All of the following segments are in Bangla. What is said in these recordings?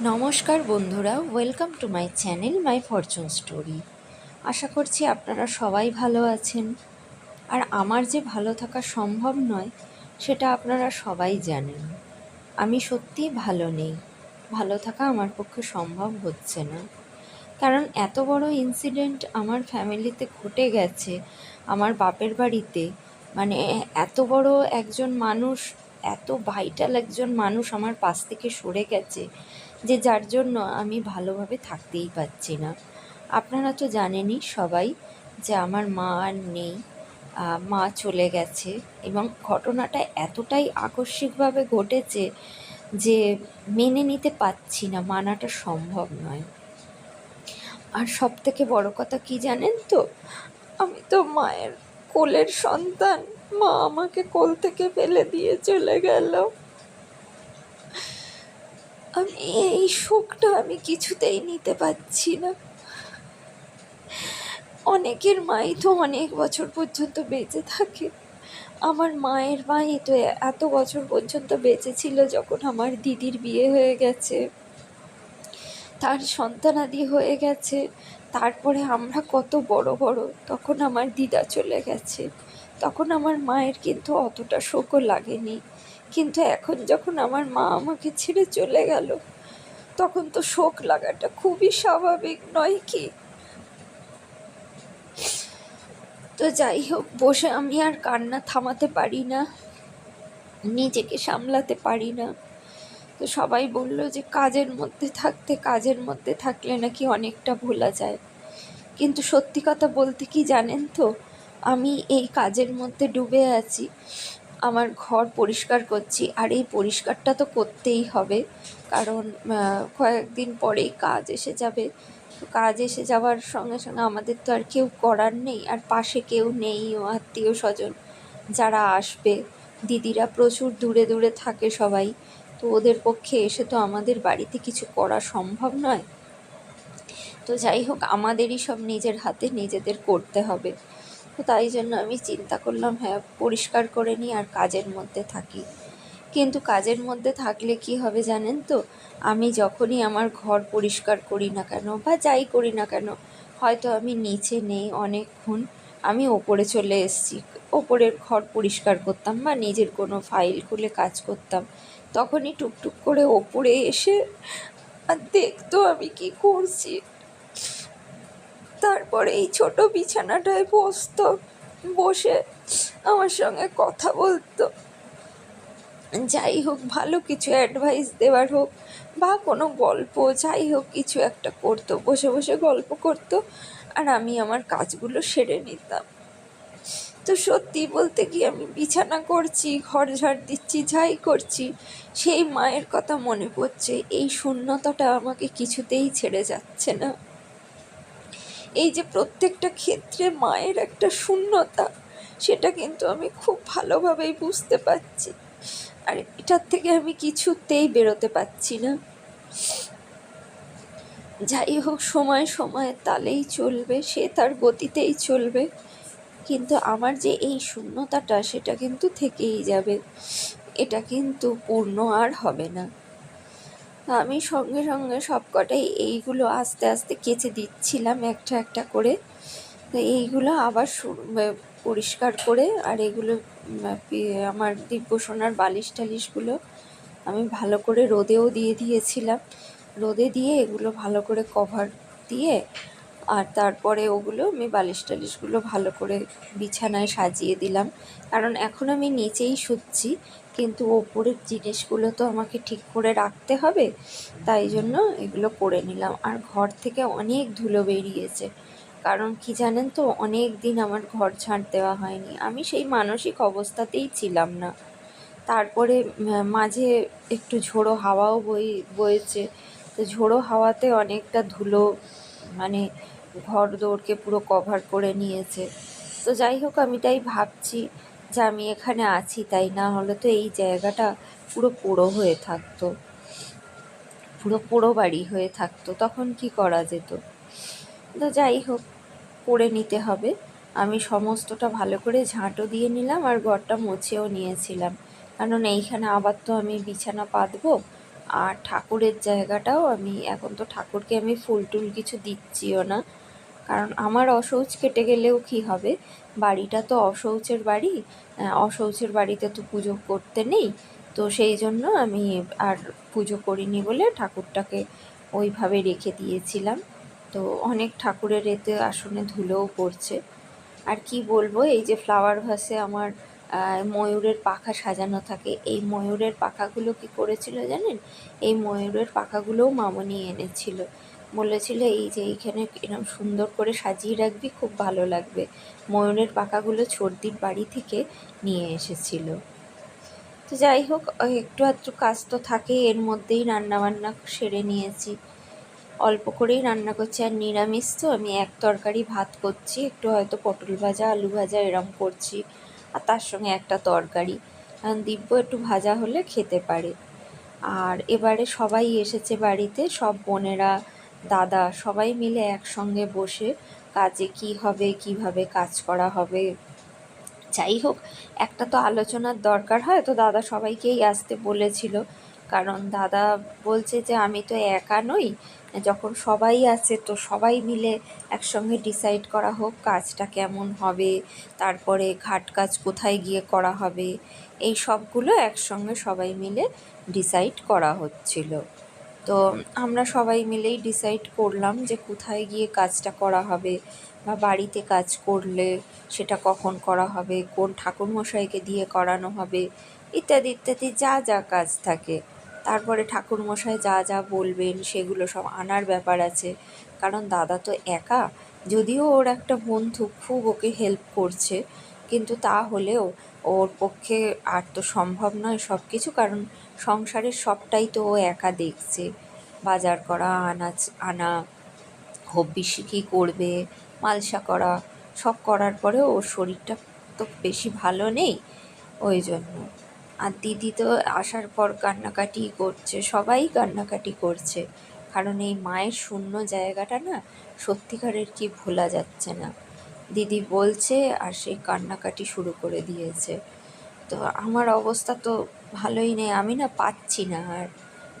নমস্কার বন্ধুরা, welcome to my channel my fortune story. আশা করছি আপনারা সবাই ভালো আছেন। আর আমার যে ভালো থাকা সম্ভব নয়, সেটা আপনারা সবাই জানেন। আমি সত্যিই ভালো নেই। ভালো থাকা আমার পক্ষে সম্ভব হচ্ছে না। কারণ এত বড় ইনসিডেন্ট আমার ফ্যামিলিতে ঘটে গেছে, আমার বাপের বাড়িতে মানে এত বড় একজন মানুষ এত ভাইটাল একজন মানুষ আমার পাশ থেকে সরে গেছে যে যার জন্য আমি ভালোভাবে থাকতেই পারছি না। আপনারা তো জানেনই সবাই যে আমার মা আর নেই মা চলে গেছে এবং ঘটনাটা এতটাই আকস্মিকভাবে ঘটেছে যে মেনে নিতে পারছি না, মানাটা সম্ভব নয়। আর সব থেকে বড় কথা কি জানেন তো? আমি তো মায়ের কোলের সন্তান। মা আমাকে কোল থেকে ফেলে দিয়ে চলে গেল। আমি এই শোকটা আমি কিছুতেই নিতে পারছি না। অনেকের মাই তো অনেক বছর পর্যন্ত বেঁচে থাকে। আমার মায়ের মাই তো এত বছর পর্যন্ত বেঁচে ছিল যখন আমার দিদির বিয়ে হয়ে গেছে। তার সন্তানাদি হয়ে গেছে। তারপরে আমরা কত বড় বড়, তখন আমার দিদা চলে গেছে। তখন আমার মায়ের কিন্তু অতটা শোকও লাগেনি। কিন্তু এখন যখন আমার মা আমাকে ছেড়ে চলে গেল, তখন তো শোক লাগাটা খুবই স্বাভাবিক, নয় কি? তো যাই হোক, বসে আমি আর কান্না থামাতে পারি না, নিজেকে সামলাতে পারি না। তো সবাই বলল যে কাজের মধ্যে থাকতে, কাজের মধ্যে থাকলে নাকি অনেকটা ভোলা যায়। কিন্তু সত্যি কথা বলতে কি জানেন তো আমি এই কাজের মধ্যে ডুবে আছি, আমার ঘর পরিষ্কার করছি, আর এই পরিষ্কারটা তো করতেই হবে। কারণ কয়েকদিন পরেই কাজ এসে যাবে। কাজ এসে যাওয়ার সঙ্গে সঙ্গে আমাদের তো আর কেউ করার নেই, আর পাশে কেউ নেই, ও আত্মীয় স্বজন যারা আসবে, দিদিরা প্রচুর দূরে দূরে থাকে সবাই। তো ওদের পক্ষে এসে তো আমাদের বাড়িতে কিছু করা সম্ভব নয়। তো যাই হোক, আমাদেরই সব নিজের হাতে নিজেদের করতে হবে। তো তাই জন্য আমি চিন্তা করলাম হ্যাঁ পরিষ্কার করে নিই আর কাজের মধ্যে থাকি। কিন্তু কাজের মধ্যে থাকলে কি হবে জানেন তো? আমি যখনই আমার ঘর পরিষ্কার করি না কেন বা যাই করি না কেন, হয়তো আমি নিচে নেই অনেকক্ষণ, আমি ওপরে চলে এসেছি। ওপরের ঘর পরিষ্কার করতাম বা নিজের কোনো ফাইল খুলে কাজ করতাম। তখনই টুকটুক করে ওপরে এসে দেখতো আমি কি করছি? তারপরে এই ছোট বিছানাটায় বসতো, বসে আমার সঙ্গে কথা বলতো। যাই হোক, ভালো কিছু অ্যাডভাইস দেওয়ার হোক বা কোনো গল্প, যাই হোক, কিছু একটা করতো, বসে বসে গল্প করতো আর আমি আমার কাজগুলো সেরে নিতাম। তো সত্যি বলতে কি, আমি বিছানা করছি, ঘর ঝাড় দিচ্ছি, যাই করছি, সেই মায়ের কথা মনে পড়ছে। এই শূন্যতাটা আমাকে কিছুতেই ছেড়ে যাচ্ছে না। এই যে প্রত্যেকটা ক্ষেত্রে মায়ের একটা শূন্যতা, সেটা কিন্তু আমি খুব ভালোভাবেই বুঝতে পারছি। আর এটার থেকে আমি কিছুতেই বেরোতে পারছি না। যাই হোক, সময় সময় তালেই চলবে, সে তার গতিতেই চলবে। কিন্তু আমার যে এই শূন্যতাটা, সেটা কিন্তু থেকেই যাবে। এটা কিন্তু পূর্ণ আর হবে না। আমি সঙ্গে সঙ্গে সবকটাই এইগুলো আস্তে আস্তে কেচে দিচ্ছিলাম একটা একটা করে। তো এইগুলো আবার পরিষ্কার করে আর এগুলো আমার দিব্যসোনার বালিশ টালিশগুলো আমি ভালো করে রোদেও দিয়ে দিয়েছিলাম। রোদে দিয়ে এগুলো ভালো করে কভার দিয়ে আর তারপরে ওগুলো আমি বালিশ টালিশগুলো ভালো করে বিছানায় সাজিয়ে দিলাম। কারণ এখন আমি নিচেই শুচ্ছি কিন্তু ওপরের জিনিসগুলো তো আমাকে ঠিক করে রাখতে হবে, তাই জন্য এগুলো করে নিলাম। আর ঘর থেকে অনেক ধুলো বেরিয়েছে, কারণ কি জানেন তো, অনেক দিন আমার ঘর ছাড় দেওয়া হয়নি। আমি সেই মানসিক অবস্থাতেই ছিলাম না। তারপরে মাঝে একটু ঝোড়ো হাওয়াও বই বয়েছে তো ঝোড়ো হাওয়াতে অনেকটা ধুলো মানে ঘর দৌড়কে পুরো কভার করে নিয়েছে। তো যাই হোক, আমি তাই ভাবছি যে আমি এখানে আছি, তাই না? হলে তো এই জায়গাটা পুরো পোড়ো হয়ে থাকতো। পুরো পোড়ো বাড়ি হয়ে থাকতো। তখন কি করা যেত? তো যাই হোক, করে নিতে হবে। আমি সমস্তটা ভালো করে ঝাঁটও দিয়ে নিলাম আর ঘরটা মুছেও নিয়েছিলাম। কারণ এইখানে আবার তো আমি বিছানা পাতবো আর ঠাকুরের জায়গাটাও আমি, এখন তো ঠাকুরকে আমি ফুল টুল কিছু দিচ্ছিও না। কারণ আমার অশৌচ কেটে গেলেও কি হবে? বাড়িটা তো অশৌচের বাড়ি অশৌচের বাড়িতে তো পুজো করতে নেই, তো সেই জন্য আমি আর পুজো করিনি বলে ঠাকুরটাকে ওইভাবে রেখে দিয়েছিলাম। তো অনেক ঠাকুরের এতে আসনে ধুলোও পড়ছে। আর কি বলব, এই যে ফ্লাওয়ার ভাসে আমার ময়ূরের পাখা সাজানো থাকে, এই ময়ূরের পাখাগুলো কি করেছিল জানেন? এই ময়ূরের পাখাগুলোও মামনি এনেছিল। বলেছিল এই যে এইখানে এরকম সুন্দর করে সাজিয়ে রাখবি, খুব ভালো লাগবে। ময়ূরের পাখাগুলো ছর্দির বাড়ি থেকে নিয়ে এসেছিল। তো যাই হোক একটু আধটু কাজ তো থাকে, এর মধ্যেই রান্নাবান্না সেরে নিয়েছি। অল্প করেই রান্না করছি, আর নিরামিষ তো, আমি এক তরকারি ভাত করছি, একটু হয়তো পটল ভাজা, আলু ভাজা এরম করছি, আর তার সঙ্গে একটা তরকারি। কারণ দিব্য একটু ভাজা হলে খেতে পারে। আর এবারে সবাই এসেছে বাড়িতে, সব বোনেরা দাদা, সবাই মিলে একসঙ্গে বসে কাজে কি হবে, কীভাবে কাজ করা হবে। যাই হোক, একটা তো আলোচনার দরকার হয়, তো দাদা সবাইকেই আসতে বলেছিল। কারণ দাদা বলছে যে, আমি তো একা নই, যখন সবাই আছে তো সবাই মিলে একসঙ্গে ডিসাইড করা হোক কাজটা কেমন হবে, তারপরে ঘাট কাজ কোথায় গিয়ে করা হবে। এই সবগুলো একসঙ্গে সবাই মিলে ডিসাইড করা হচ্ছিল। তো আমরা সবাই মিলেই ডিসাইড করলাম যে কোথায় গিয়ে কাজটা করা হবে বা বাড়িতে কাজ করলে সেটা কখন করা হবে, কোন ঠাকুরমশাইকে দিয়ে করানো হবে, ইত্যাদি ইত্যাদি যা যা কাজ থাকে। তারপরে ঠাকুরমশাই যা যা বলবেন সেগুলো সব আনার ব্যাপার আছে। কারণ দাদা তো একা, যদিও ওর একটা বন্ধু খুব ওকে হেল্প করছে, কিন্তু তা হলেও ওর পক্ষে আর তো সম্ভব নয় সব কিছু কারণ সংসারের সবটাই তো ও একা দেখছে। বাজার করা, আনাজ আনা হব্বিষি কী করবে, মালসা করা, সব করার পরেও ওর শরীরটা তো বেশি ভালো নেই ওই জন্য। আর দিদি তো আসার পর কান্নাকাটি করছে, সবাই কান্নাকাটি করছে, কারণ এই মায়ের শূন্য জায়গাটা না সত্যিকারের কি ভোলা যাচ্ছে না। দিদি বলছে আর সে কান্নাকাটি শুরু করে দিয়েছে। তো আমার অবস্থা তো ভালোই নেই, আমি না পাচ্ছি না আর।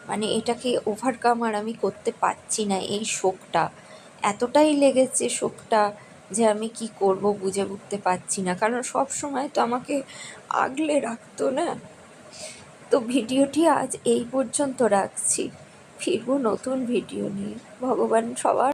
মানে এটাকে ওভারকাম আর আমি করতে পারছি না এই শোকটা। এতটাই লেগেছে শোকটা যে আমি কি করব বুঝে উঠতে পারছি না। কারণ সব সময় তো আমাকে আগলে রাখতো না। তো ভিডিওটি আজ এই পর্যন্ত রাখছি। ফিরবো নতুন ভিডিও নিয়ে। ভগবান সবার